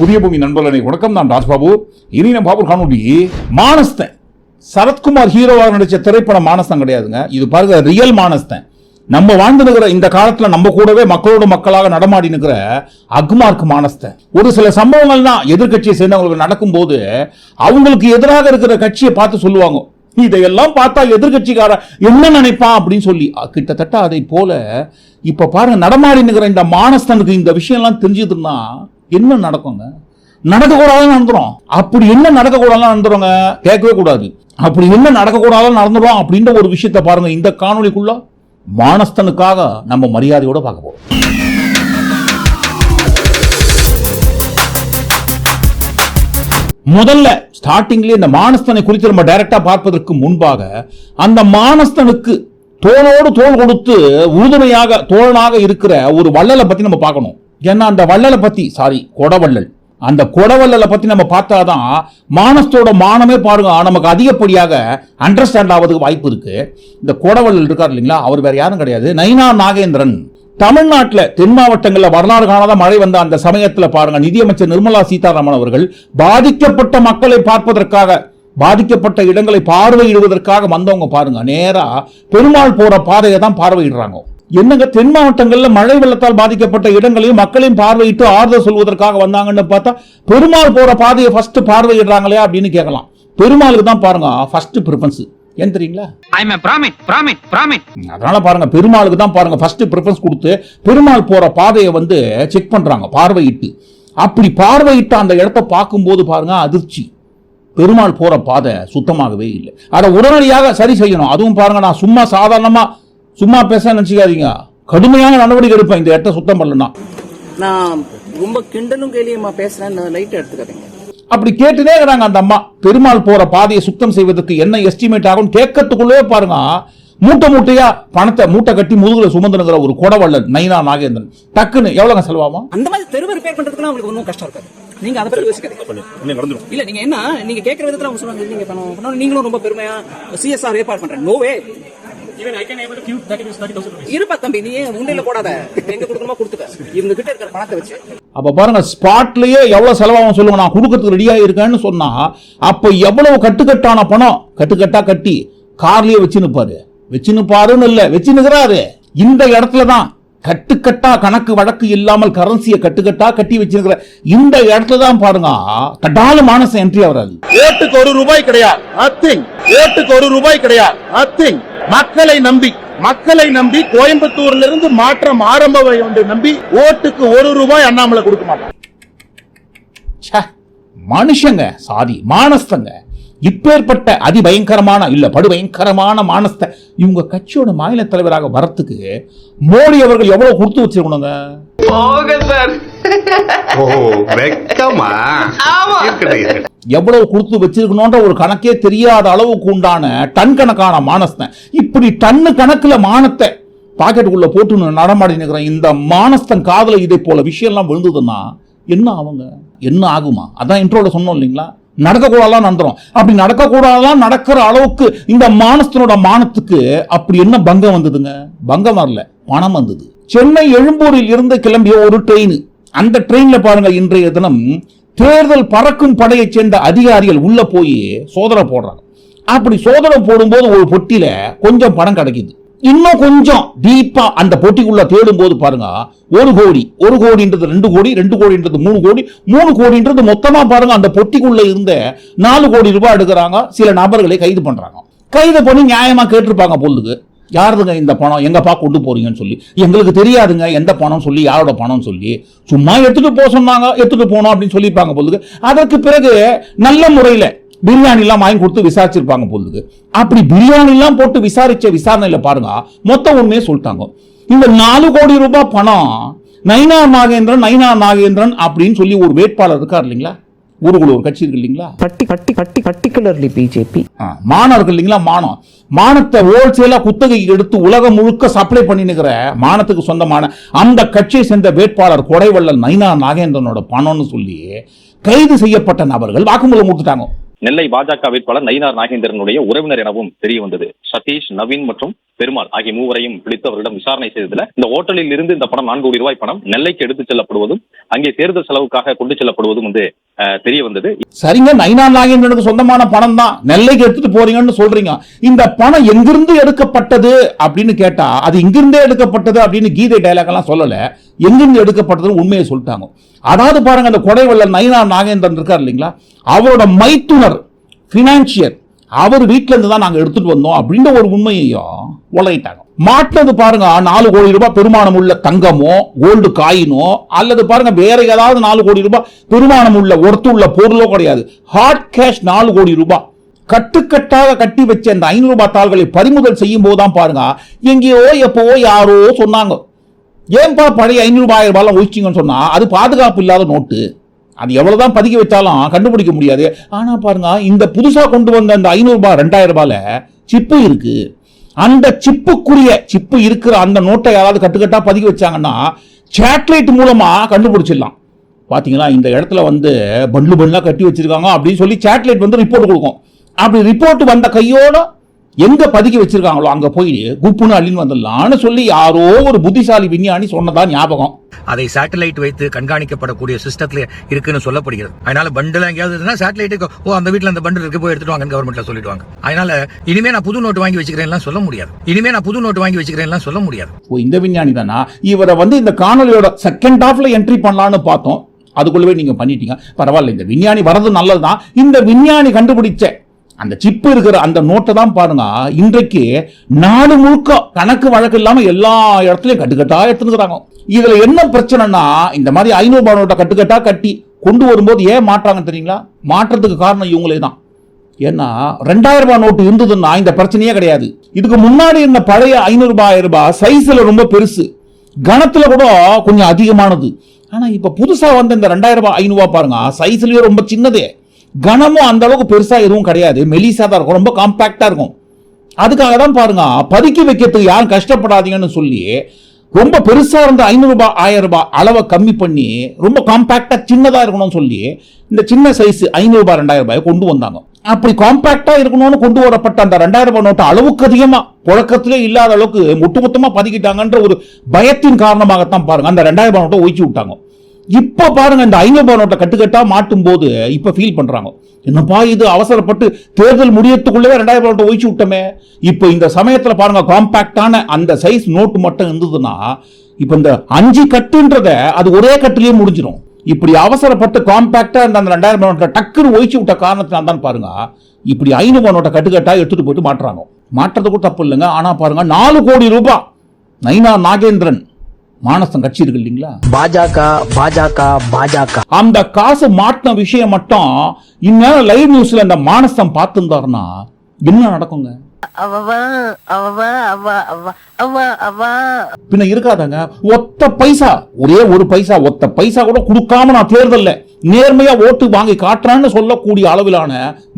புதிய பூமி நண்பர்களே வணக்கம் நான் ராஜ்பாபு. இனி நம்ம பாபு காணொலி மானஸ்தன். சரத்குமார் ஹீரோவாக நடித்த திரைப்படம் மானஸ்தன் கிடையாதுங்க. இது பாருங்க ரியல் மானஸ்தன். நம்ம வாழ்ந்து இந்த காலத்தில் நம்ம கூடவே மக்களோட மக்களாக நடமாடி நிற்கிற அக்மார்க் மானஸ்தன். ஒரு சில சம்பவங்கள் தான் எதிர்கட்சியை சேர்ந்தவங்களுக்கு நடக்கும்போது அவங்களுக்கு எதிராக இருக்கிற கட்சியை பார்த்து சொல்லுவாங்க. இதையெல்லாம் பார்த்தா எதிர்கட்சிக்கார என்ன நினைப்பான் அப்படின்னு சொல்லி. கிட்டத்தட்ட அதை போல இப்ப பாருங்க நடமாடி நிற்கிற இந்த மானஸ்தனுக்கு இந்த விஷயம்லாம் தெரிஞ்சதுன்னா என்ன நடக்குங்க? நடக்கக்கூடாதுன்னு நடந்துரும் அப்படி என்ன நடக்கக்கூடாதுன்னு நடந்துடுங்க கேட்கவே கூடாது. அப்படி என்ன நடக்கக்கூடாதுன்னு நடந்துரும் அப்படின்ற ஒரு விஷயத்தை பாருங்க இந்த காணொளிக்குள்ள மானஸ்தனுக்காக நம்ம மரியாதையோட பார்க்க போறோம். முதல்ல ஸ்டார்டிங்லேயே இந்த மானஸ்தனை குறித்து நம்ம டைரக்டா பார்ப்பதற்கு முன்பாக அந்த மானஸ்தனுக்கு தோளோடு தோல் கொடுத்து உறுதுணையாக தோழனாக இருக்கிற ஒரு வள்ளலை பத்தி நம்ம பார்க்கணும். ஏன்னா அந்த வள்ளலை பற்றி சாரி கொடவள்ளல். அந்த கொடவள்ளலை பற்றி நம்ம பார்த்தாதான் மானஸ்தோட மானமே பாருங்க நமக்கு அதிகப்படியாக அண்டர்ஸ்டாண்ட் ஆவதுக்கு வாய்ப்பு இருக்கு. இந்த கொடவள்ளல் இருக்கார் இல்லைங்களா? அவர் வேற யாரும் கிடையாது. நைனா நாகேந்திரன். தமிழ்நாட்டில் தென் மாவட்டங்களில் வரலாறு காணாத மழை வந்த அந்த சமயத்தில் பாருங்க நிதியமைச்சர் நிர்மலா சீதாராமன் அவர்கள் பாதிக்கப்பட்ட மக்களை பார்ப்பதற்காக பாதிக்கப்பட்ட இடங்களை பார்வையிடுவதற்காக வந்தவங்க பாருங்க நேராக பெருமாள் போற பாதையை தான் பார்வையிடுறாங்க. என்னங்க தென் மாவட்டங்கள்ல மழை வெள்ளத்தால் பாதிக்கப்பட்ட இடங்களையும் மக்களையும் பார்வையிட்டு ஆறுதல் சொல்வதற்காக வந்தாங்கன்னு பார்த்தா பெருமாள் போற பாதையை ஃபர்ஸ்ட் பார்வையிடுறாங்களே அப்படின்னு கேட்கலாம். பெருமாளுக்கு தான் பாருங்க ஃபர்ஸ்ட் ப்ரிஃபரன்ஸ் ஏன் தெரியுங்களா. அதனால பாருங்க பெருமாளுக்கு தான் பாருங்க ஃபர்ஸ்ட் ப்ரிஃபரன்ஸ் கொடுத்து பெருமாள் போற பாதையை வந்து செக் பண்றாங்க பார்வையிட்டு. அப்படி பார்வையிட்டு அந்த இடத்த பார்க்கும்போது பாருங்க அதிர்ச்சி. பெருமாள் போற பாதை சுத்தமாகவே இல்லை. அதை உடனடியாக சரி செய்யணும். அதுவும் பாருங்க நான் சும்மா சாதாரணமா சும்மா பேச நினைச்சுக்காதீங்க. கடுமையான நடவடிக்கை எடுப்பேன். இந்த இடத்த சுத்தம் பண்ணலன்னா. நான் ரொம்ப கிண்டலும் கேலியுமா பேசுறேன் லைட் எடுத்துக்காதீங்க. அப்படி கேட்டுனே இருக்கிறாங்க அந்த அம்மா. பெருமாள் போற பாதையை சுத்தம் செய்வதற்கு என்ன எஸ்டிமேட் ஆகும் கேட்கறதுக்குள்ளே பாருங்க. மூட்டை மூட்டையா பணத்தை மூட்டை கட்டி முதுகுல சுமந்துனுங்கிற ஒரு கொடவள்ளல் நைனா நாகேந்திரன். டக்குன்னு எவ்வளவுங்க செலவாகும்? அந்த மாதிரி தெருவை ரிப்பேர் பண்றதுக்குலாம் உங்களுக்கு ஒன்றும் கஷ்டம் இருக்காது. நீங்க அதை பத்தி யோசிக்காதீங்க. இல்ல நீங்க என்ன? நீங்க கேட்கற விதத்துல அவங்க சொல்றாங்க நீங்க. நீங்களும் ரொம்ப பெருமையா சிஎஸ்ஆர் ஏற்பாடு பண்றேன். நோவே இருப்பா தம்பி நீ ஏன் உண்டையில போடாத? எங்க கொடுக்கணுமோ கொடுத்துக்க. இவங்க கிட்ட இருக்கிற பணத்தை வச்சு. அப்ப பாருங்க ஸ்பாட்லயே எவ்வளவு செலவாகும் சொல்லுங்க. நான் கொடுக்கறதுக்கு ரெடியா இருக்கேன்னு சொன்னா அப்ப எவ்வளவு கட்டுக்கட்டான பணம்? கட்டுக்கட்டா கட்டி கார்லயே வச்சு நிப்பாரு வச்சு நிப்பாருன்னு இல்ல வச்சு நிக்கிறாரு. இந்த இடத்துல தான் கட்டுக்கட்டா கணக்கு வழக்கு இல்லாமல் கரன்சியை கட்டுக்கட்டா கட்டி வச்சிருக்கிற இந்த இடத்துல தான் பாருங்க கட்டால மானச என்ட்ரி ஆகிறாரு ஓட்டுக்கு ஒரு ரூபாய் கிடையாது. நத்திங் ஓட்டுக்கு ஒரு ரூபாய் கிடையாது. நத்திங் மக்களை நம்பி மக்களை நம்பி கோயம்புத்தூர்ல இருந்து மாற்றம் ஆரம்ப என்று நம்பி ஓட்டுக்கு ஒரு ரூபாய் அண்ணாமலை கொடுக்க மாட்டான். மனுஷங்க சாதி மானஸ்தங்க இப்பேற்பட்ட அதிபயங்கரமான இல்ல படுபயங்கரமான மானஸ்த இவங்க கட்சியோட மாநில தலைவராக வரத்துக்கு மோடி அவர்கள் எவ்வளவு கொடுத்து வச்சிருக்கணுங்க. எவ்வளவு கொடுத்து வச்சிருக்கணும்ன்ற ஒரு கணக்கே தெரியாத அளவுக்கு உண்டான டன் கணக்கான மானஸ்தன் இப்படி டன்னு கணக்குல மானத்தை பாக்கெட்டுக்குள்ள போட்டு நடமாடி நிற்கிற இந்த மானஸ்தன் காதுல இதை போல விஷயம்லாம் விழுந்ததுன்னா என்ன ஆகுங்க? என்ன ஆகுமா? அதான் இன்ட்ரோல சொன்னோம் இல்லைங்களா? நடக்கக்கூடாதான் நடந்துரும். அப்படி நடக்கக்கூடாதான் நடக்கிற அளவுக்கு இந்த மானஸ்தனோட மானத்துக்கு அப்படி என்ன பங்கம் வந்ததுங்க? பங்கம் வரல. பணம் வந்தது. சென்னை எழும்பூரில் இருந்து கிளம்பிய ஒரு ட்ரெயின் அந்த ட்ரெயின்ல பாருங்க இன்றைய தினம் தேர்தல் பறக்கும் படையைச் சேர்ந்த அதிகாரிகள் உள்ள போய் சோதனை போடுறாங்க. அப்படி சோதனை போடும்போது ஒரு பொட்டியில கொஞ்சம் பணம் கிடைக்குது. இன்னும் கொஞ்சம் டீப்பா அந்த போட்டிக்குள்ள தேடும் போது பாருங்க ஒரு கோடி ஒரு கோடின்றது ரெண்டு கோடி ரெண்டு கோடின்றது மூணு கோடி மூணு கோடின்றது மொத்தமா பாருங்க அந்த பொட்டிக்குள்ள இருந்த நாலு கோடி ரூபாய் எடுக்கிறாங்க சில நபர்களை கைது பண்றாங்க. கைது பண்ணி நியாயமா கேட்டிருப்பாங்க பொருளுக்கு யாருதுங்க இந்த பணம் எங்கப்பா கொண்டு போறீங்கன்னு சொல்லி எங்களுக்கு தெரியாதுங்க எந்த பணம் சொல்லி யாரோட பணம் சொல்லி சும்மா எடுத்துட்டு போக சொன்னாங்க எடுத்துட்டு போனோம் அப்படின்னு சொல்லியிருப்பாங்க பொழுது அதற்கு பிறகு நல்ல முறையில் பிரியாணி எல்லாம் வாங்கி கொடுத்து விசாரிச்சிருப்பாங்க பொழுது. அப்படி பிரியாணி எல்லாம் போட்டு விசாரிச்ச விசாரணையில பாருங்க மொத்த உண்மையை சொல்லிட்டாங்க. இந்த நாலு கோடி ரூபாய் பணம் நைனா நாகேந்திரன் நைனா நாகேந்திரன் அப்படின்னு சொல்லி ஒரு வேட்பாளர் இருக்கார் இல்லைங்களா? ஊருக்குள்ள ஒரு கட்சி இருக்கு இல்லைங்களா? பட்டி பட்டி பட்டி பர்டிகுலர்லி பிஜேபி மானம் இருக்கு இல்லைங்களா மானம். மானத்தை ஹோல்சேலா குத்தகைக்கு எடுத்து உலகம் முழுக்க சப்ளை பண்ணி நிக்கிற மானத்துக்கு சொந்தமான அந்த கட்சியை சேர்ந்த வேட்பாளர் கொடைவள்ளல் நைனா நாகேந்திரனோட பணம்னு சொல்லி கைது செய்யப்பட்ட நபர்கள் வாக்குமூலம் கொடுத்துட்டாங்க. நெல்லை பாஜக வேட்பாளர் நயினார் நாகேந்திரனுடைய உறவினர் எனவும் தெரிய வந்தது சதீஷ் நவீன் மற்றும் பெருமாள் ஆகிய மூவரையும் பிடித்து அவரிடம் விசாரணை செய்ததுல இந்த ஓட்டலில் இருந்து இந்த பணம் நான்கு கோடி ரூபாய் பணம் நெல்லைக்கு எடுத்துச் செல்லப்படுவதும் அங்கே தேர்தல் செலவுக்காக கொண்டு செல்லப்படுவதும் வந்து தெரிய வந்தது. சரிங்க நைனா நாகேந்திரனுக்கு சொந்தமான பணம் தான் நெல்லைக்கு எடுத்துட்டு போறீங்கன்னு சொல்றீங்க. இந்த பணம் எங்கிருந்து எடுக்கப்பட்டது அப்படின்னு கேட்டா அது இங்கிருந்தே எடுக்கப்பட்டது அப்படின்னு கீதை டைலாக் எல்லாம் சொல்லல. எங்கிருந்து எடுக்கப்பட்டதுன்னு உண்மையை சொல்லிட்டாங்க. அதாவது பாருங்க அந்த கொடைவள்ள நைனா நாகேந்திரன் இருக்கார் இல்லைங்களா? அவரோட மைத்துனர் பினான்சியர் அவர் வீட்டில இருந்து தான் நாங்க எடுத்துட்டு வந்தோம் அப்படின்ற ஒரு உண்மையையும் உலகிட்டாங்க மாட்டினது பாருங்க நாலு கோடி ரூபாய் பெருமானம் உள்ள தங்கமோ கோல்டு காயினோ அல்லது பாருங்க வேற ஏதாவது நாலு கோடி ரூபாய் பெருமானம் உள்ள ஒருத்து உள்ள பொருளோ கிடையாது. ஹார்ட் கேஷ் நாலு கோடி ரூபாய். கட்டுக்கட்டாக கட்டி வச்ச அந்த ஐநூறு ரூபாய் தாள்களை பறிமுதல் செய்யும் போதுதான் பாருங்க எங்கேயோ எப்போ யாரோ சொன்னாங்க. ஏன்பா பழைய ஐநூறு ரூபாய் ஆயிரம் ஒழிச்சிங்கன்னு சொன்னா அது பாதுகாப்பு இல்லாத நோட்டு. அது எவ்வளவுதான் பதுக்கி வச்சாலும் கண்டுபிடிக்க முடியாது. ஆனா பாருங்க இந்த புதுசா கொண்டு வந்த அந்த ஐநூறு ரெண்டாயிரம் ரூபாயில சிப்பு இருக்கு. அந்த சிப்புக்குரிய சிப்பு இருக்கிற அந்த நோட்டை யாராவது கட்டுக்கட்டா பதுக்கி வச்சாங்கன்னா சேட்டலைட் மூலமா கண்டுபிடிச்சிடலாம். பாத்தீங்களா? இந்த இடத்துல வந்து பண்டு பண்டா கட்டி வச்சிருக்காங்க அப்படின்னு சொல்லி சேட்டலைட் வந்து ரிப்போர்ட் கொடுக்கும். அப்படி ரிப்போர்ட் வந்த கையோட எங்க பதுக்கி வச்சிருக்காங்களோ அங்க போய் குப்புன்னு அள்ளின்னு வந்துடலாம்னு சொல்லி யாரோ ஒரு புத்திசாலி விஞ்ஞானி சொன்னதா ஞாபகம். அதை சேட்டலைட் வைத்து கண்காணிக்கப்படக்கூடிய சிஸ்டத்துல இருக்குன்னு சொல்லப்படுகிறது. அதனால பண்டில் எங்கேயாவது சேட்டலைட்டுக்கு ஓ அந்த வீட்ல அந்த பண்டில் இருக்கு போய் எடுத்துட்டு வாங்கன்னு கவர்மெண்ட்ல சொல்லிடுவாங்க. அதனால இனிமே நான் புது நோட்டு வாங்கி வச்சுக்கிறேன்லாம் சொல்ல முடியாது. இனிமே நான் புது நோட்டு வாங்கி வச்சுக்கிறேன்லாம் சொல்ல முடியாது. ஓ இந்த விஞ்ஞானி தானா? இவரை வந்து இந்த காணொலியோட செகண்ட் ஹாஃப்ல என்ட்ரி பண்ணலான்னு பார்த்தோம். அதுக்குள்ளவே நீங்க பண்ணிட்டீங்க. பரவாயில்ல இந்த விஞ்ஞானி வர்றது நல்லதுதான். இந்த விஞ்ஞானி கண்டுபிடிச்ச அந்த சிப்பு இருக்கிற அந்த நோட்டை தான் பாருங்க. இன்றைக்கு நாடு முழுக்க கணக்கு வழக்கு இல்லாமல் எல்லா இடத்துலையும் கட்டுக்கட்டா எடுத்துக்கிறாங்க இதுல என்ன பிரச்சனைனா இந்த மாதிரி ஐநூறு ரூபாய் நோட்டை கட்டுக்கட்டா கட்டி கொண்டு வரும்போது ஏன் மாற்றாங்க தெரியுங்களா? மாற்றத்துக்கு காரணம் இவங்களே தான் ஏன்னா ரெண்டாயிரம் ரூபாய் நோட்டு இருந்ததுன்னா இந்த பிரச்சனையே கிடையாது. இதுக்கு முன்னாடி இருந்த பழைய ஐநூறு ரூபாய் ரூபாய் சைஸ்ல ரொம்ப பெருசு. கணத்துல கூட கொஞ்சம் அதிகமானது. ஆனா இப்ப புதுசா வந்த இந்த ரெண்டாயிரம் ரூபாய் ஐநூறுபா பாருங்க சைஸ்லயே ரொம்ப சின்னதே. கனமும் அந்த அளவுக்கு பெருசாக எதுவும் கிடையாது. மெலிசா தான் இருக்கும். ரொம்ப காம்பாக்டா இருக்கும். அதுக்காக தான் பாருங்க பதுக்கி வைக்கிறதுக்கு யாரும் கஷ்டப்படாதீங்கன்னு சொல்லி ரொம்ப பெருசாக இருந்த ஐநூறு ரூபாய் ஆயிரம் ரூபாய் அளவை கம்மி பண்ணி ரொம்ப காம்பாக்டா சின்னதாக இருக்கணும்னு சொல்லி இந்த சின்ன சைஸ் ஐநூறுரூபா ரெண்டாயிரம் ரூபாய் கொண்டு வந்தாங்க. அப்படி காம்பாக்டா இருக்கணும்னு கொண்டு வரப்பட்ட அந்த ரெண்டாயிரம் ரூபாய் நோட்டு அளவுக்கு அதிகமாக புழக்கத்திலே இல்லாத அளவுக்கு ஒட்டுமொத்தமாக பதுக்கிட்டாங்கன்ற ஒரு பயத்தின் காரணமாகத்தான் பாருங்கள் அந்த ரெண்டாயிரம் ரூபாய் நோட்டை ஒழிச்சு விட்டாங்க. இப்போ பாருங்க இந்த ஐநூறு ரூபாய் நோட்டை கட்டுக்கட்டா மாட்டும் போது இப்போ ஃபீல் பண்றாங்க. என்னப்பா இது அவசரப்பட்டு தேர்தல் முடியறதுக்குள்ளவே ரெண்டாயிரம் ரூபாய் நோட்டை ஒழிச்சு விட்டோமே. இப்போ இந்த சமயத்தில் பாருங்க காம்பாக்டான அந்த சைஸ் நோட்டு மட்டும் இருந்ததுன்னா இப்போ இந்த அஞ்சு கட்டுன்றத அது ஒரே கட்டுலேயே முடிஞ்சிடும். இப்படி அவசரப்பட்டு காம்பாக்டா இருந்த அந்த ரெண்டாயிரம் ரூபாய் நோட்டை டக்குன்னு ஒழிச்சு விட்ட காரணத்தினால தான் பாருங்க இப்படி ஐநூறு ரூபாய் நோட்டை கட்டுக்கட்டா எடுத்துட்டு போயிட்டு மாட்டுறாங்க. மாட்டுறது கூட தப்பு இல்லைங்க. ஆனால் பாருங்க நாலு கோடி ரூபாய் நைனா நாகேந்திரன் மானசம் கட்சி இருக்கு இல்லைங்களா? பாஜக பாஜக பாஜக. அந்த காசு மாட்டின விஷயம் மட்டும் இந்நேரம் லைவ் நியூஸ்ல அந்த மானசம் பார்த்துருந்தாருன்னா என்ன நடக்குங்க? பின்ன இருக்காதாங்க. ஒத்த பைசா. ஒரே ஒரு பைசா ஒத்த பைசா கூட கொடுக்காம நான் தேர்தல்ல. நேர்மையா ஓட்டு வாங்கி காட்டுறேன்னு சொல்லக்கூடிய அளவிலான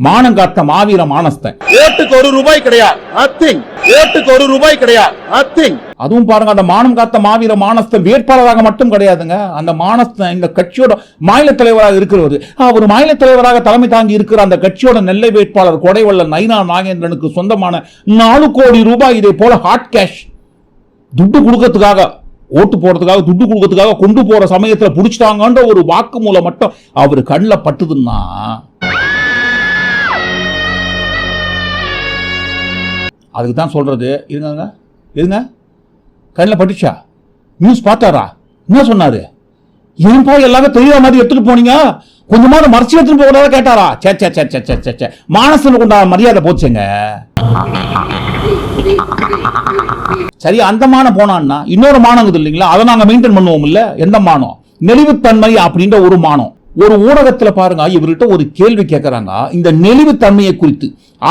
மானம் காத்த மாவீர மானஸ்தன். ஓட்டுக்கு ஒரு ரூபாய் கிடையாது. நத்திங் ஓட்டுக்கு ஒரு ரூபாய் கிடையாது. நத்திங் அதுவும் பாருங்க அந்த மானம் காத்த மாவீர மானஸ்தன் வேட்பாளராக மட்டும் கிடையாதுங்க. அந்த மானஸ்தன் இந்த கட்சியோட மாநில தலைவராக இருக்கிறவர். அவர் மாநில தலைவராக தலைமை தாங்கி இருக்கிற அந்த கட்சியோட நெல்லை வேட்பாளர் கொடைவள்ளல் நைனா நாகேந்திரனுக்கு சொந்தமான நாலு கோடி ரூபாய் இதே போல ஹாட் கேஷ் துட்டு கொடுக்கறதுக்காக ஓட்டு போடுறதுக்காக துட்டு கொடுக்கறதுக்காக கொண்டு போற சமயத்தில் பிடிச்சிட்டாங்கன்ற ஒரு வாக்கு மூலம் மட்டும் அவர் கண்ணில் பட்டுதுன்னா அதுக்கு தான் சொல்றது. இருங்க இருங்க. கண்ணில் பட்டுச்சா? நியூஸ் பார்த்தாரா? என்ன சொன்னாரு? ஏன்பா எல்லாமே தெரியாத மாதிரி எடுத்துகிட்டு போனீங்க? கொஞ்சமாவது மறைச்சி எடுத்துகிட்டு போகிறதா கேட்டாரா? சே சே சே சே சே சே சே. மானசனுக்கு உண்டான மரியாதை போச்சுங்க. சரி அந்த மானம் போனான்னா இன்னொரு மானம் இல்லைங்களா? அதை நாங்க மெயின்டைன் பண்ணுவோம் இல்ல எந்த மானம்? நெளிவுத்தன்மை அப்படின்ற ஒரு மானம். ஒரு ஊடகத்துல பாருங்க இவர்கிட்ட ஒரு கேள்வி கேட்கறாங்க இந்த நெளிவுத்தன்மையை குறித்து.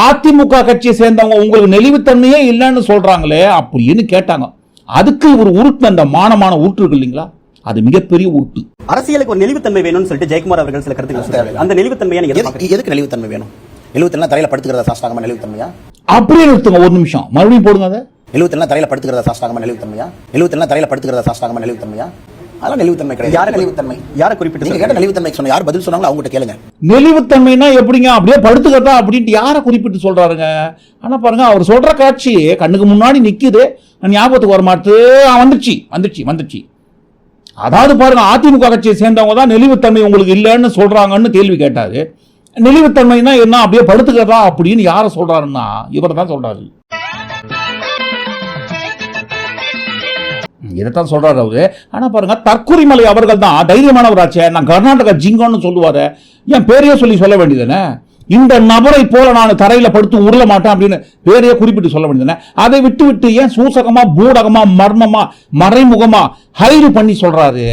அதிமுக கட்சியை சேர்ந்தவங்க உங்களுக்கு நெளிவுத்தன்மையே இல்லைன்னு சொல்றாங்களே அப்படின்னு கேட்டாங்க. அதுக்கு இவர் உருட்டு அந்த மானமான உருட்டு இருக்கு இல்லைங்களா? அது மிகப்பெரிய உருட்டு அரசியலுக்கு ஒரு நெளிவுத்தன்மை வேணும்னு சொல்லிட்டு ஜெயக்குமார் அவர்கள் சில கருத்துக்கள் சொல்றாரு. அந்த நெளிவுத்தன்மையை நீங்க எதை எதுக்கு எதுக்கு நெளிவுத்தன்மை வேணும்? நெளிவுத்தன்மை தரையில படுத்துக்கிறதா சாஸ்தாகமா நெளிவுத்தன்மையா? அப்படியே நிறுத்துங்க ஒரு நிமிஷம். மறுபடியும் போடுங்க அதை. நெளிவுத்தன்மை தரையில படுத்துக்கிறதா சாஸ்தாகமா நெளிவுத்தன்மையா நெளிவுத்தன்மை தரையில படுத்துக்கிறதா சாஸ்தாகமா நெளிவுத்தன்மையா அதெல்லாம் நெளிவுத்தன்மை கிடையாது. யார நெளிவுத்தன்மை யாரை குறிப்பிட்டு நீங்க கேட்ட நெளிவுத்தன்மை சொன்ன யார் பதில் சொன்னாங்களோ அவங்ககிட்ட கேளுங்க. நெளிவுத்தன்மைனா எப்படிங்க? அப்படியே படுத்துக்கட்டா அப்படின்ட்டு யாரை குறிப்பிட்டு சொல்றாருங்க? ஆனா பாருங்க அவர் சொல்ற காட்சி கண்ணுக்கு முன்னாடி நிக்குது. ஞாபகத்துக்கு வர மாட்டு. வந்துச்சு வந்துச்சு வந்துச்சு அதாவது பாருங்க அதிமுக கட்சியை சேர்ந்தவங்க தான் நெளிவுத்தன்மை உங்களுக்கு இல்லைன்னு சொல்றாங்கன்னு கேள்வி கேட்டாரு. நெளிவுத்தன்மைனா என்ன? அப்படியே படுத்துக்கிறதா அப்படின்னு யாரை சொல்றாருன்னா இவர் தான் சொல்றாரு. இதைத்தான் சொல்கிறார் அவரு. ஆனால் பாருங்கள் தற்குறிமலை அவர்கள் தான் தைரியமானவராச்சே நான் கர்நாடகா ஜிங்கோன்னு சொல்லுவார். என் பேரையே சொல்லி சொல்ல வேண்டியதுனே இந்த நபரை போல நான் தரையில் படுத்து உருள மாட்டேன் அப்படின்னு பேரையே குறிப்பிட்டு சொல்ல வேண்டியதுனே அதை விட்டு விட்டு ஏன் சூசகமா பூடகமா மர்மமா மறைமுகமா ஹைடு பண்ணி சொல்றாரு?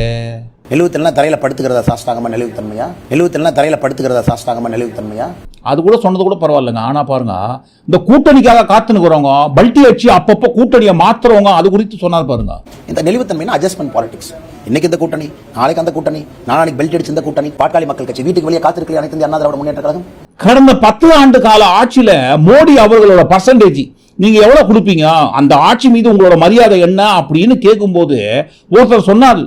நெளிவுத்தன்மை தரையில படுத்துக்கிறதா சாஸ்தாகமா நெளிவுத்தன்மையா? நெளிவுத்தன்மை தரையில படுத்துக்கிறதா சாஸ்தாகமா நெளிவுத்தன்மையா? அது கூட சொன்னது கூட பரவாயில்லைங்க. ஆனா பாருங்க இந்த கூட்டணிக்காக காத்துனுக்குறவங்க பல்ட்டி அடிச்சு அப்பப்போ கூட்டணியை மாத்துறவங்க அது குறித்து சொன்னார் பாருங்க. இந்த நெளிவுத்தன்மைனா அட்ஜஸ்ட்மெண்ட் பாலிடிக்ஸ் இன்னைக்கு இந்த கூட்டணி நாளைக்கு அந்த கூட்டணி நாளைக்கு பெல்ட் அடிச்சு இந்த கூட்டணி பாட்டாளி மக்கள் கட்சி வீட்டுக்கு வெளியே காத்திருக்கல அனைத்து இந்திய அண்ணா திராவிட முன்னேற்ற கழகம்? கடந்த பத்து ஆண்டு கால ஆட்சியில மோடி அவர்களோட பர்சன்டேஜ் நீங்க எவ்வளவு கொடுப்பீங்க? அந்த ஆட்சி மீது உங்களோட மரியாதை என்ன? அப்படின்னு கேட்கும்போது ஒருத்தர் சொன்னார்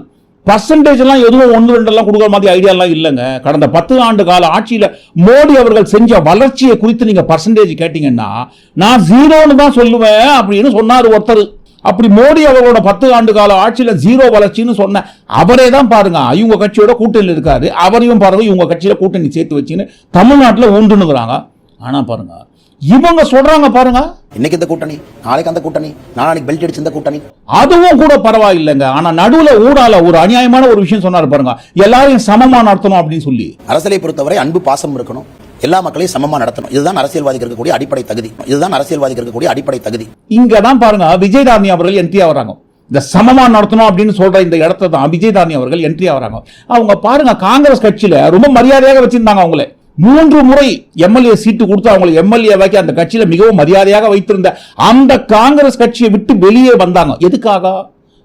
பர்சன்டேஜ்லாம் எதுவும் ஒன்று ரெண்டெல்லாம் கொடுக்குற மாதிரி ஐடியாலாம் இல்லைங்க. கடந்த பத்து ஆண்டு கால ஆட்சியில் மோடி அவர்கள் செஞ்ச வளர்ச்சியை குறித்து நீங்கள் பர்சன்டேஜ் கேட்டிங்கன்னா நான் ஜீரோன்னு தான் சொல்லுவேன் அப்படின்னு சொன்னார் ஒருத்தர். அப்படி மோடி அவர்களோட பத்து ஆண்டு கால ஆட்சியில் ஜீரோ வளர்ச்சின்னு சொன்ன அவரே தான் பாருங்க. இவங்க கட்சியோட கூட்டணியில் இருக்காரு. அவரையும் பாருங்க இவங்க கட்சியில் கூட்டணி சேர்த்து வச்சுன்னு தமிழ்நாட்டில் ஊன்றுனுங்கிறாங்க ஆனால் பாருங்க இவங்க சொல்றாங்க பாருங்க. இன்னைக்கு இந்த கூட்டணி நாளைக்கு அந்த கூட்டணி நாளைக்கு பெல்ட் அடிச்சு இந்த கூட்டணி. அதுவும் கூட பரவாயில்லைங்க. ஆனா நடுவுல ஊடால ஒரு அநியாயமான ஒரு விஷயம் சொன்னாரு பாருங்க. எல்லாரையும் சமமா நடத்தணும் அப்படின்னு சொல்லி. அரசியலை பொறுத்தவரை அன்பு பாசம் இருக்கணும். எல்லா மக்களையும் சமமா நடத்தணும். இதுதான் அரசியல்வாதிக்கு இருக்கக்கூடிய அடிப்படை தகுதி. இதுதான் அரசியல்வாதிக்கு இருக்கக்கூடிய அடிப்படை தகுதி. இங்க தான் பாருங்க விஜயதாரணி அவர்கள் என்ட்ரி ஆகுறாங்க இந்த சமமா நடத்தணும் அப்படின்னு சொல்ற இந்த இடத்த தான் விஜயதாரணி அவர்கள் என்ட்ரி ஆகுறாங்க அவங்க பாருங்க காங்கிரஸ் கட்சியில ரொம்ப மரியாதையாக வச்சிருந்தாங்க அவங்களே. மூன்று முறை எம்எல்ஏ சீட்டு கொடுத்து அவங்களை எம்எல்ஏ வாக்கி அந்த கட்சியில மிகவும் மரியாதையாக வைத்திருந்த அந்த காங்கிரஸ் கட்சியை விட்டு வெளியே வந்தாங்க. எதுக்காக?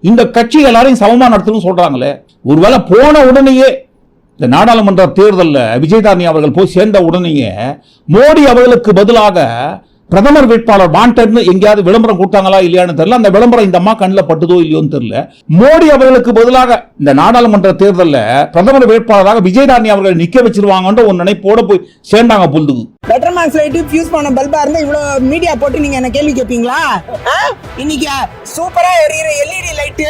இந்த கட்சி எல்லாரையும் சமமா நடத்தணும்னு சொல்றாங்களே. ஒருவேளை போன உடனேயே இந்த நாடாளுமன்ற தேர்தலில் விஜயதாரணி அவர்கள் போய் சேர்ந்த உடனேயே மோடி அவர்களுக்கு பதிலாக பிரதமர் வேட்பாளர் வாண்டட்னு எங்கேயாவது விளம்பரம் கொடுத்தாங்களா இல்லையான்னு தெரியல. அந்த விளம்பரம் இந்த அம்மா கண்ணில் பட்டுதோ இல்லையோன்னு தெரியல. மோடி அவர்களுக்கு பதிலாக இந்த நாடாளுமன்ற தேர்தலில் பிரதமர் வேட்பாளராக விஜயதாரணி அவர்களை நிக்க வச்சிருவாங்கன்ற ஒரு நினைப்போட போய் சேர்ந்தாங்க பொழுது பெட்டர் மார்க்ஸ் லைட் ஃபியூஸ் பண்ண பல்பா இருந்தா இவ்வளவு மீடியா போட்டு நீங்க என்ன கேள்வி கேட்பீங்களா? இன்னைக்கு சூப்பரா எரியிற எல்இடி லைட்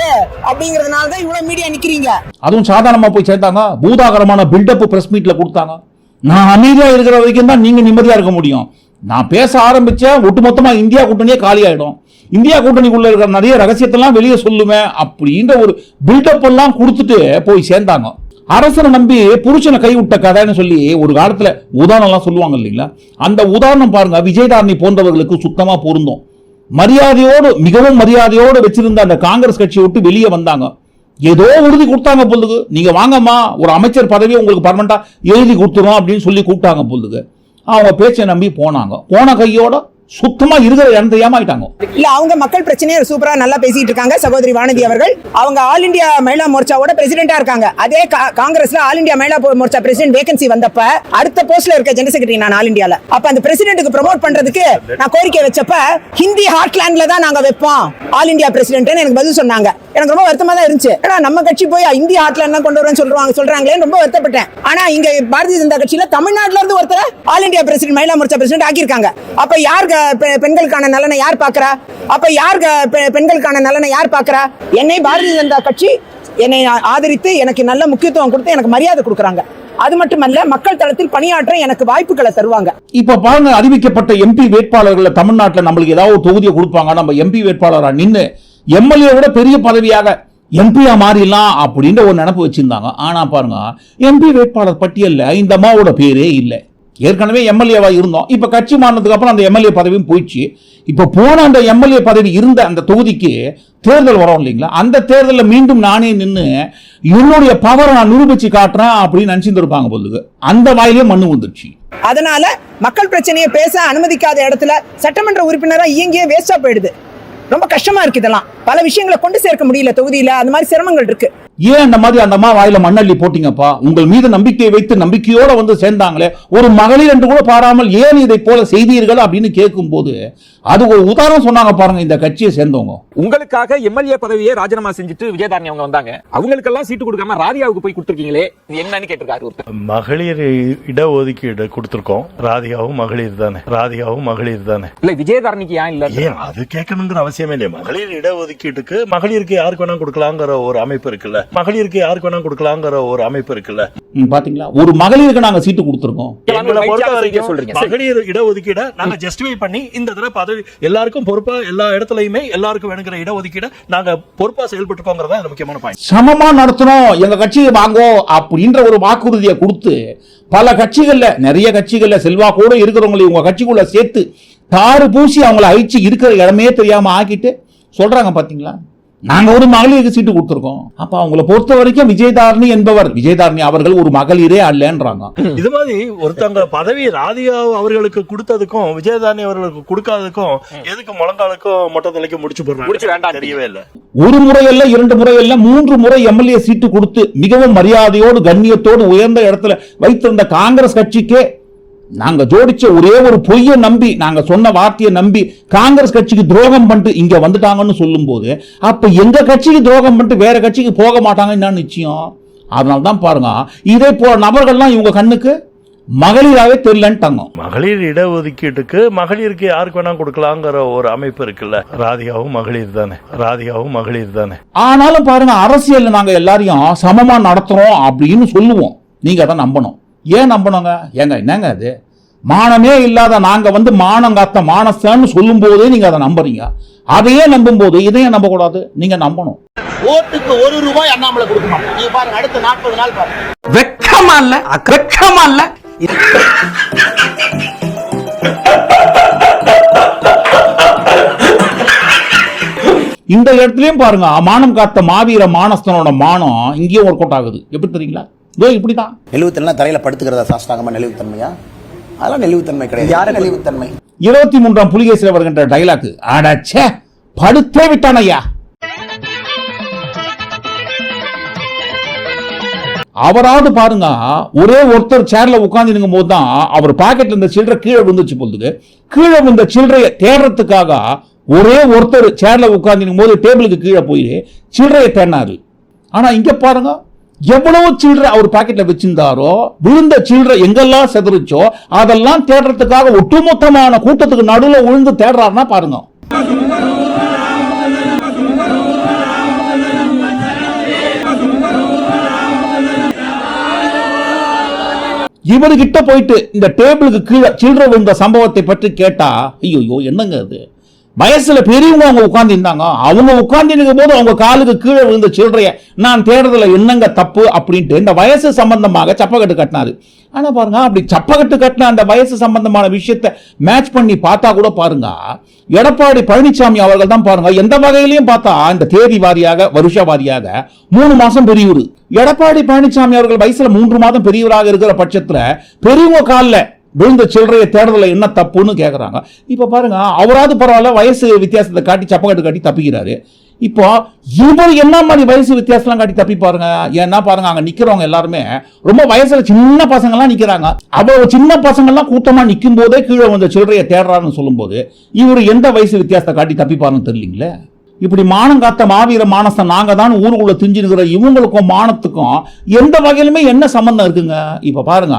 அப்படிங்கறதுனால தான் இவ்வளவு மீடியா நிக்கிறீங்க. அதுவும் சாதாரணமா போய் சேர்த்தாங்க பூதாகரமான பில்டப் பிரஸ் மீட்ல கொடுத்தாங்க. நான் அமைதியா இருக்கிற வரைக்கும் தான் நீங்க நிம்மதியா இருக்க முடியும். நான் பேச ஆரம்பித்தேன் ஒட்டுமொத்தமா இந்தியா கூட்டணியே காலியாயிடும் இந்தியா கூட்டணிக்குள்ள இருக்கிற நிறைய ரகசியத்தெல்லாம் வெளியே சொல்லுவேன் அப்படின்ற ஒரு பில்டப் எல்லாம் கொடுத்துட்டு போய் சேர்ந்தாங்க. அரசனை நம்பி புருஷனை கைவிட்ட கதைன்னு சொல்லி ஒரு காலத்தில் உதாரணம்லாம் சொல்லுவாங்க இல்லைங்களா? அந்த உதாரணம் பாருங்க விஜயதாரணி போன்றவர்களுக்கு சுத்தமாக பொருந்தும். மரியாதையோடு மிகவும் மரியாதையோடு வச்சிருந்த அந்த காங்கிரஸ் கட்சியை விட்டு வெளியே வந்தாங்க. ஏதோ உறுதி கொடுத்தாங்க பொழுது நீங்கள் வாங்கம்மா ஒரு அமைச்சர் பதவியை உங்களுக்கு பர்மனண்டா எழுதி கொடுத்துரும் அப்படின்னு சொல்லி கூப்பிட்டாங்க பொழுது அவங்க பேச்சை நம்பி போனாங்க. போன கையோட சுத்தமா இருக்கிற இடத்தை ஆயிட்டாங்க இல்ல அவங்க மக்கள் பிரச்சனையை சூப்பரா நல்லா பேசிட்டு இருக்காங்க. சகோதரி வானதி அவர்கள். அவங்க ஆல் இந்தியா மகிழா மோர்ச்சாவோட பிரசிடென்டா இருக்காங்க. அதே காங்கிரஸ்ல all India Mahila Morcha president vacancy வந்தப்ப அடுத்த போஸ்ட்ல இருக்க ஜெனரல் செக்ரட்டரி நான் ஆல் இந்தியால அப்ப அந்த பிரசிடென்ட்க்கு ப்ரமோட் பண்றதுக்கு நான் கோரிக்கை வச்சப்ப ஹிந்தி ஹார்ட்லேண்ட்ல தான் நாங்க வைப்போம். ஆல் இந்தியா பிரசிடென்ட் எனக்கு பதில் சொன்னாங்க. எனக்கு ரொம்ப வருத்தமா தான் இருந்துச்சு. ஏன்னா நம்ம கட்சி போய் இந்திய ஹார்ட்லேண்ட் தான் கொண்டு வரேன்னு சொல்றாங்க சொல்றாங்களே ரொம்ப வருத்தப்பட்டேன். ஆனா இங்க பாரதிய ஜனதா கட்சியில தமிழ்நாட்டுல இருந்து ஒருத்தர் all India president Mahila Morcha president ஆக்கியிருக்காங்க. அப்ப யாருக்கு பெ- பெண்களுக்கான நலனை யார் பார்க்கறா? அப்ப யார் பெ- பெண்களுக்கான நலனை யார் பார்க்கறா? என்னை பாரதிய ஜனதா கட்சி என்னை ஆதரித்து எனக்கு நல்ல முக்கியத்துவம் கொடுத்து எனக்கு மரியாதை கொடுக்குறாங்க. அது மட்டுமல்ல மக்கள் தளத்தில் பணியாற்ற எனக்கு வாய்ப்புகளை தருவாங்க. இப்ப பாருங்க அறிவிக்கப்பட்ட எம்பி வேட்பாளர்களை தமிழ்நாட்டில் நம்மளுக்கு ஏதாவது ஒரு தொகுதியை கொடுப்பாங்க. நம்ம எம்பி வேட்பாளரா நின்று எம்எல்ஏ விட பெரிய பதவியாக எம்பியா மாறிடலாம் அப்படின்ற ஒரு நினப்பு வச்சிருந்தாங்க. ஆனா பாருங்க எம்பி வேட்பாளர் பட்டியலில் இந்த அம்மாவோட பேரே இல்லை. ஏற்கனவே எம்எல்ஏவா இருந்தோம். இப்ப கட்சி மாறினதுக்கு அப்புறம் அந்த எம்எல்ஏ பதவியும் போயிடுச்சு. இப்ப போன அந்த எம்எல்ஏ பதவி இருந்த அந்த தொகுதிக்கு தேர்தல் வரும் இல்லைங்களா? அந்த தேர்தலில் மீண்டும் நானே நின்று என்னுடைய பவரை நான் நிரூபிச்சு காட்டுறேன் அப்படின்னு நினச்சிருந்துருப்பாங்க இருப்பாங்க பொழுது அந்த வாயிலே மண்ணு வந்துருச்சு அதனால மக்கள் பிரச்சனையை பேச அனுமதிக்காத இடத்துல சட்டமன்ற உறுப்பினராக இயங்கியே வேஸ்டா போயிடுது. ரொம்ப கஷ்டமா இருக்கு இதெல்லாம். பல விஷயங்களை கொண்டு சேர்க்க முடியல தொகுதியில். அந்த மாதிரி சிரமங்கள் இருக்கு. ஏன் அந்த மாதிரி அந்த அம்மா வாயில மண்ணள்ளி போட்டீங்கப்பா? உங்கள் மீது நம்பிக்கை வைத்து நம்பிக்கையோட வந்து சேர்ந்தாங்களே. ஒரு மகளிர் என்று கூட பாராமல் ஏன் இதை போல செய்தீர்கள் அப்படின்னு கேட்கும்போது அது ஒரு உதாரணம் சொன்னாங்க பாருங்க இந்த கட்சியை சேர்ந்தவங்க. உங்களுக்காக எம்எல்ஏ பதவியை ராஜினாமா செஞ்சுட்டு விஜயதாரணி அவங்க வந்தாங்க. அவங்களுக்கெல்லாம் சீட்டு கொடுக்காம ராதிகாவுக்கு போய் கொடுத்துருக்கீங்களே இது என்னன்னு கேட்டிருக்காரு மகளிர் இடஒதுக்கீடு கொடுத்திருக்கோம். ராதிகாவும் மகளிர் தானே. ராதிகாவும் மகளிர் தானே. இல்ல விஜயதாரணிக்கு ஏன் இல்ல? ஏன் அது கேட்கணுங்கிற அவசியமே இல்லையா. மகளிர் இடஒதுக்கீட்டுக்கு மகளிருக்கு யாருக்கு வேணா கொடுக்கலாங்கிற ஒரு அமைப்பு இருக்குல்ல. மகளிருக்கு யாருக்கு வேணா கொடுக்கலாங்கிற ஒரு அமைப்பு இருக்குல்ல. பாத்தீங்களா? ஒரு மகளிருக்கு நாங்க சீட்டு கொடுத்துருக்கோம். மகளிர் இடஒதுக்கீட நாங்க ஜஸ்டிஃபை பண்ணி இந்த தடவை பதவி எல்லாருக்கும் பொறுப்பா எல்லா இடத்துலயுமே எல்லாருக்கும் வேணுங்கிற இடஒதுக்கீட நாங்க பொறுப்பா செயல்பட்டுக்கோங்கிறதா முக்கியமான பாயிண்ட் சமமா நடத்தணும். எங்க கட்சியை வாங்கோ அப்படின்ற ஒரு வாக்குறுதியை கொடுத்து பல கட்சிகள்ல நிறைய கட்சிகள்ல செல்வாக்கோட இருக்கிறவங்களை உங்க கட்சிக்குள்ள சேர்த்து தாறு பூசி அவங்கள அழிச்சு இருக்கிற இடமே தெரியாம ஆக்கிட்டு சொல்றாங்க பாத்தீங்களா? நாங்க ஒரு மகளிருக்கு சீட்டு கொடுத்துருக்கோம். அப்ப அவங்கள பொறுத்த வரைக்கும் விஜயதாரணி என்பவர் விஜயதாரணி அவர்கள் ஒரு மகளிரே அல்லன்றாங்க. இது மாதிரி ஒருத்தவங்க பதவி ராதிகா அவர்களுக்கு கொடுத்ததுக்கும் விஜயதானி அவர்களுக்கு கொடுக்காததுக்கும் எதுக்கு முழங்காலுக்கும் மொட்டை தலைக்கு முடிச்சு முடிச்சு போடுறாங்க வேண்டாம். தெரியவே இல்ல. ஒரு முறை அல்ல இரண்டு முறை அல்ல மூன்று முறை எம்எல்ஏ சீட்டு கொடுத்து மிகவும் மரியாதையோடு கண்ணியத்தோடு உயர்ந்த இடத்துல வைத்திருந்த காங்கிரஸ் கட்சிக்கே நாங்க ஜோடிச்ச ஒரே ஒரு பொய்யை நம்பி நாங்க சொன்ன வார்த்தையை நம்பி காங்கிரஸ் கட்சிக்கு துரோகம் பண்ணிட்டு இங்க வந்துட்டாங்கன்னு சொல்லும்போது அப்ப எங்க கட்சிக்கு துரோகம் பண்ணிட்டு வேற கட்சிக்கு போக மாட்டாங்க என்ன நிச்சயம்? அதனால தான் பாருங்க இதே போல நபர்கள்லாம் இவங்க கண்ணுக்கு மகளிராவே தெரியலன்ட்டாங்க. மகளிர் இடஒதுக்கீட்டுக்கு மகளிருக்கு யாருக்கு வேணா கொடுக்கலாங்கிற ஒரு அமைப்பு இருக்குல்ல. ராதிகாவும் மகளிர் தானே. ராதிகாவும் மகளிர் தானே. ஆனாலும் பாருங்க அரசியல்ல நாங்க எல்லாரையும் சமமா நடத்துறோம் அப்படின்னு சொல்லுவோம். நீங்க அதை நம்பணும். ஏன் நம்பணுங்க? ஏங்க என்னங்க அது? மானமே இல்லாத நாங்க வந்து மானம் காத்த மானசன்னு சொல்லும் போதே நீங்க அதை நம்புறீங்க. அதையே நம்பும் போது இதையும் நம்ப கூடாது நீங்க நம்பணும். ஓட்டுக்கு ஒரு ரூபாய் அண்ணாமலை கொடுக்க மாட்டோம் நீங்க பாருங்க அடுத்த நாற்பது நாள் பாருங்க. வெக்கமா இல்ல? வெக்கமா இல்ல? இந்த இடத்துலயும் பாருங்க மானம் காத்த மாவீர மானஸ்தனோட மானம் இங்கேயும் ஒர்க் அவுட் ஆகுது. எப்படி தெரியுங்களா? இதோ இப்படிதான் நெளிவுத்தன்மை தரையில படுத்துக்கிறதா சாஸ்தாங்கமா நெளிவுத்தன்மையா? அதெல்லாம் நெளிவுத்தன்மை கிடையாது. யார நெளிவுத்தன்மை? இருபத்தி மூன்றாம் புலிகேசில வருகின்ற டைலாக் அடச்சே படுத்தே விட்டான் ஐயா. அவராவது பாருங்க ஒரே ஒருத்தர் சேர்ல உட்கார்ந்து போது தான் அவர் பாக்கெட்ல இருந்த சில்லறை கீழே விழுந்துச்சு போகுது கீழே விழுந்த சில்லறையை தேடுறதுக்காக ஒரே ஒருத்தர் சேர்ல உட்கார்ந்து போது டேபிளுக்கு கீழே போய் சில்லறையை தேடினாரு ஆனா இங்க பாருங்க எவ்வளவு சில்லறை அவர் பாக்கெட்ல வச்சிருந்தாரோ விழுந்த சில்லறை எங்கெல்லாம் செதறிச்சோ அதெல்லாம் தேடுறதுக்காக ஒட்டுமொத்தமான கூட்டத்துக்கு நடுவுல விழுந்து தேடுறாருன்னா பாருங்க. இவர்கிட்ட போயிட்டு இந்த டேபிளுக்கு கீழே சில்லறை விழுந்த சம்பவத்தை பற்றி கேட்டா ஐயோ என்னங்க அது? வயசுல பெரியவங்க அவங்க உட்கார்ந்து இருந்தாங்க அவங்க உட்கார்ந்து போது அவங்க காலுக்கு கீழே விழுந்த சில்லறைய நான் தேடுறதுல என்னங்க தப்பு? அப்படின்ட்டு இந்த வயசு சம்பந்தமாக சப்பக்கட்டு கட்டினாரு. ஆனா பாருங்க அப்படி சப்பக்கட்டு கட்டின அந்த வயசு சம்பந்தமான விஷயத்த மேட்ச் பண்ணி பார்த்தா கூட பாருங்க எடப்பாடி பழனிசாமி அவர்கள் தான் பாருங்க எந்த வகையிலையும் பார்த்தா இந்த தேதி வாரியாக வருஷ வாரியாக மூணு மாசம் பெரியவர். எடப்பாடி பழனிசாமி அவர்கள் வயசுல மூன்று மாதம் பெரியவராக இருக்கிற பட்சத்துல பெரியவங்க காலில் விழுந்த சில்லறையை தேடுறதுல என்ன தப்புன்னு கேட்குறாங்க இப்போ பாருங்க அவராவது பரவாயில்ல வயசு வித்தியாசத்தை காட்டி சப்பக்கட்டு காட்டி தப்பிக்கிறாரு. இப்போ இவர் என்ன மாதிரி வயசு வித்தியாசம்லாம் காட்டி தப்பி பாருங்க? ஏன்னா பாருங்க அங்க நிக்கிறவங்க எல்லாருமே ரொம்ப வயசுல சின்ன பசங்கள்லாம் நிக்கிறாங்க. அவ்வளவு சின்ன பசங்கள்லாம் கூட்டமா நிற்கும் போதே கீழே வந்த சில்லறையை தேடுறாருன்னு சொல்லும்போது இவர் எந்த வயசு வித்தியாசத்தை காட்டி தப்பிப்பாருன்னு தெரியலீங்களே? இப்படி மானம் காத்த மாவீர மானசன் நாங்க தான் ஊருக்குள்ள திஞ்சிருக்கிற இவங்களுக்கும் மானத்துக்கும் எந்த வகையிலுமே என்ன சம்மந்தம் இருக்குங்க? இப்ப பாருங்க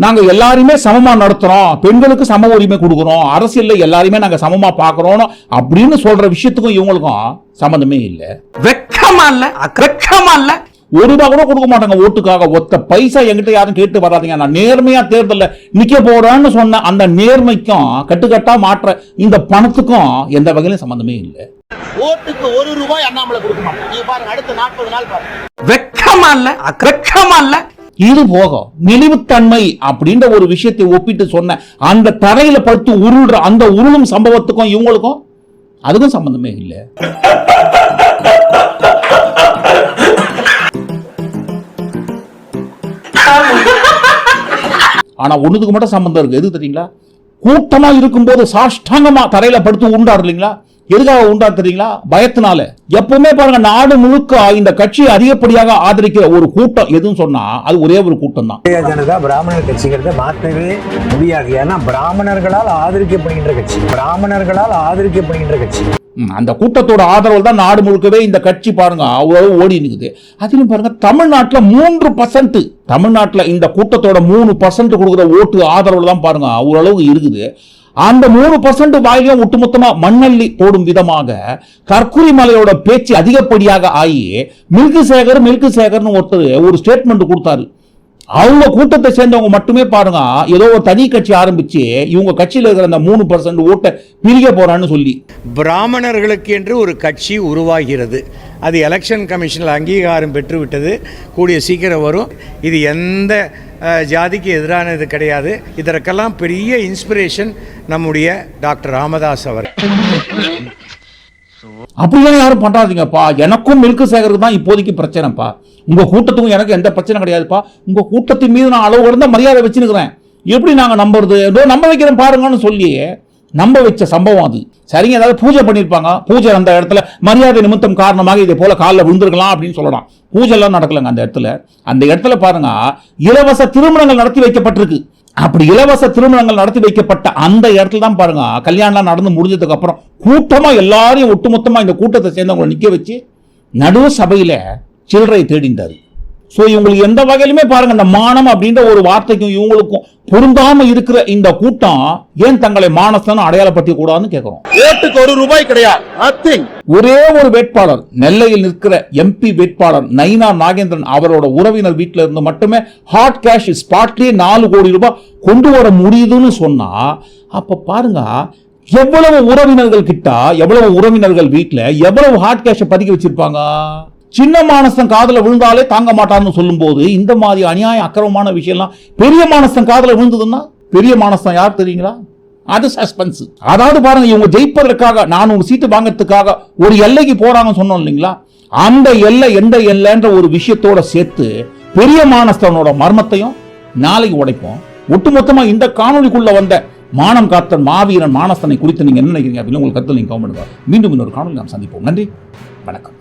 நாங்க எல்லாருமே சமமா நடத்துறோம். பெண்களுக்கு சம உரிமை கொடுக்குறோம். அரசியல்ல எல்லாருமே நாங்க சமமா பாக்குறோம் அப்படின்னு சொல்ற விஷயத்துக்கும் இவங்களுக்கும் சம்பந்தமே இல்லை. வெக்கமா இல்ல. வெக்கமா இல்ல. ஒரு ரூபா கூட கொடுக்க மாட்டாங்க ஓட்டுக்காக. ஒத்த பைசா என்கிட்ட யாரும் கேட்டு வராதீங்க. நான் நேர்மையா தேர்தல்ல நிக்க போறேன்னு சொன்ன அந்த நேர்மைக்கும் கட்டுக்கட்டா மாற்ற இந்த பணத்துக்கும் எந்த வகையிலும் சம்பந்தமே இல்லை. ஓட்டுக்கு ஒரு ரூபாய் அண்ணாமலை கொடுக்க மாட்டோம் நீங்க பாருங்க அடுத்த நாற்பது நாள் பாருங்க. வெக்கமா இல்ல. வெக்கமா இல்ல. இது போகும் நெளிவுத்தன்மை அப்படின்ற ஒரு விஷயத்தை ஒப்பிட்டு சொன்ன அந்த தரையில படுத்து உருள்ற அந்த உருளும் சம்பவத்துக்கும் இவங்களுக்கும் அதுக்கும் சம்பந்தமே இல்லை. ஆனா ஒண்ணுக்கு மட்டும் சம்பந்தம் இருக்கு. எது தெரியுங்களா? கூட்டமா இருக்கும்போது சாஷ்டாங்கமா தரையில படுத்து உருண்டாரு இல்லைங்களா? எதுக்காக உண்டா தெரியுங்களா? பயத்தினால. எப்பவுமே பாருங்க நாடு முழுக்க இந்த கட்சியை அதிகப்படியாக ஆதரிக்கிற ஒரு கூட்டம் எதுன்னு சொன்னா அது ஒரே ஒரு கூட்டம் தான் ஜனதா பிராமணர் கட்சிங்கிறத மாற்றவே முடியாது. ஏன்னா பிராமணர்களால் ஆதரிக்கப்படுகின்ற கட்சி. பிராமணர்களால் ஆதரிக்கப்படுகின்ற கட்சி. அந்த கூட்டத்தோட ஆதரவு தான் நாடு முழுக்கவே இந்த கட்சி பாருங்க அவ்வளவு ஓடி நிக்குது. அதிலும் பாருங்க தமிழ்நாட்டுல மூன்று பர்சன்ட் தமிழ்நாட்டுல இந்த கூட்டத்தோட மூணு பர்சன்ட் கொடுக்குற ஓட்டு ஆதரவு தான் பாருங்க ஓரளவுக்கு இருக்குது. அந்த மூணு பர்சன்ட் வாயிலையும் ஒட்டுமொத்தமா மண்ணள்ளி போடும் விதமாக கற்குரி மலையோட பேச்சு அதிகப்படியாக ஆகி மில்கு சேகர் மில்கு சேகர்னு ஒருத்தர் ஒரு ஸ்டேட்மெண்ட் கொடுத்தாரு. அவங்க கூட்டத்தை சேர்ந்தவங்க மட்டுமே பாருங்க ஏதோ ஒரு தனி கட்சி ஆரம்பிச்சு இவங்க கட்சியில் இருக்கிற அந்த மூணு பர்சன்ட் ஓட்டை பிரிக்க போறான்னு சொல்லி. பிராமணர்களுக்கு என்று ஒரு கட்சி உருவாகிறது. அது எலெக்ஷன் கமிஷனில் அங்கீகாரம் பெற்றுவிட்டது. கூடிய சீக்கிரம் வரும். இது எந்த ஜாதிக்கு எதிரானது கிடையாது. இதற்கெல்லாம் பெரிய இன்ஸ்பிரேஷன் நம்முடைய டாக்டர் ராமதாஸ் அவர். அப்படிலாம் யாரும் பண்றாதீங்கப்பா எனக்கும் மில்கு சேகருக்கு தான் இப்போதைக்கு பிரச்சனைப்பா. உங்க கூட்டத்துக்கும் எனக்கு எந்த பிரச்சனை கிடையாதுப்பா. உங்க கூட்டத்தின் மீது நான் அளவு கடந்த மரியாதை வச்சுருக்கிறேன் எப்படி நாங்கள் நம்புறது? ஏதோ நம்ப வைக்கிறேன் பாருங்கன்னு சொல்லி நம்ப வச்ச சம்பவம் அது. சரிங்க ஏதாவது பூஜை பண்ணியிருப்பாங்க பூஜை அந்த இடத்துல மரியாதை நிமித்தம் காரணமாக இதே போல காலில் விழுந்திருக்கலாம் அப்படின்னு சொல்லலாம். பூஜைலாம் நடக்கலங்க அந்த இடத்துல. அந்த இடத்துல பாருங்க இலவச திருமணங்கள் நடத்தி வைக்கப்பட்டிருக்கு. அப்படி இலவச திருமணங்கள் நடத்தி வைக்கப்பட்ட அந்த இடத்துல தான் பாருங்க கல்யாணம் நடந்து முடிஞ்சதுக்கு அப்புறம் கூட்டமா எல்லாரையும் ஒட்டுமொத்தமா இந்த கூட்டத்தை சேர்ந்தவங்களை நிக்க வச்சு நடுவு சபையில சில்லறை தேடிந்தாரு ஸோ இவங்களுக்கு எந்த வகையிலுமே பாருங்க இந்த மானம் அப்படின்ற ஒரு வார்த்தைக்கும் இவங்களுக்கும் பொருந்தாம இருக்கிற இந்த கூட்டம் ஏன் தங்களை மானஸ்தன்னு அடையாளப்படுத்திக் கூடாதுன்னு கேட்கிறோம் ஓட்டுக்கு ஒரு ரூபாய் கிடையாது. ஒரே ஒரு வேட்பாளர் நெல்லையில் நிற்கிற எம்பி வேட்பாளர் நைனா நாகேந்திரன் அவரோட உறவினர் வீட்டில இருந்து மட்டுமே ஹாட் கேஷ் ஸ்பாட்லயே நாலு கோடி ரூபாய் கொண்டு வர முடியுதுன்னு சொன்னா அப்ப பாருங்க எவ்வளவு உறவினர்கள் கிட்ட எவ்வளவு உறவினர்கள் வீட்ல எவ்வளவு ஹாட் கேஷை பதுக்கி வச்சிருப்பாங்க? சின்ன மானசன் காதல விழுந்தாலே தாங்க மாட்டார்னு சொல்லும்போது இந்த மாதிரி அநியாய அக்கிரமமான விஷயம்லாம் பெரிய மானசன் காதல விழுந்ததுன்னா பெரிய மானசன் யார் தெரியுங்களா? அது சஸ்பென்ஸ் அதாவது பாருங்க இவங்க ஜெயிப்பதற்காக நான் நானூறு சீட்டு வாங்கறதுக்காக ஒரு எல்லைக்கு போறாங்கன்னு சொன்னோம் இல்லைங்களா? அந்த எல்லை எந்த எல்லைன்ற ஒரு விஷயத்தோட சேர்த்து பெரிய மானஸ்தனோட மர்மத்தையும் நாளைக்கு உடைப்போம். ஒட்டுமொத்தமா இந்த காணொலிக்குள்ள வந்த மானம் காத்தன் மாவீரன் மானஸ்தனை குறித்து நீங்க என்ன நினைக்கிறீங்க அப்படின்னு உங்களுக்கு கருத்து நீங்க கவர்மெண்ட் மீண்டும் இன்னொரு காணொலி நாம் சந்திப்போம். நன்றி. வணக்கம்.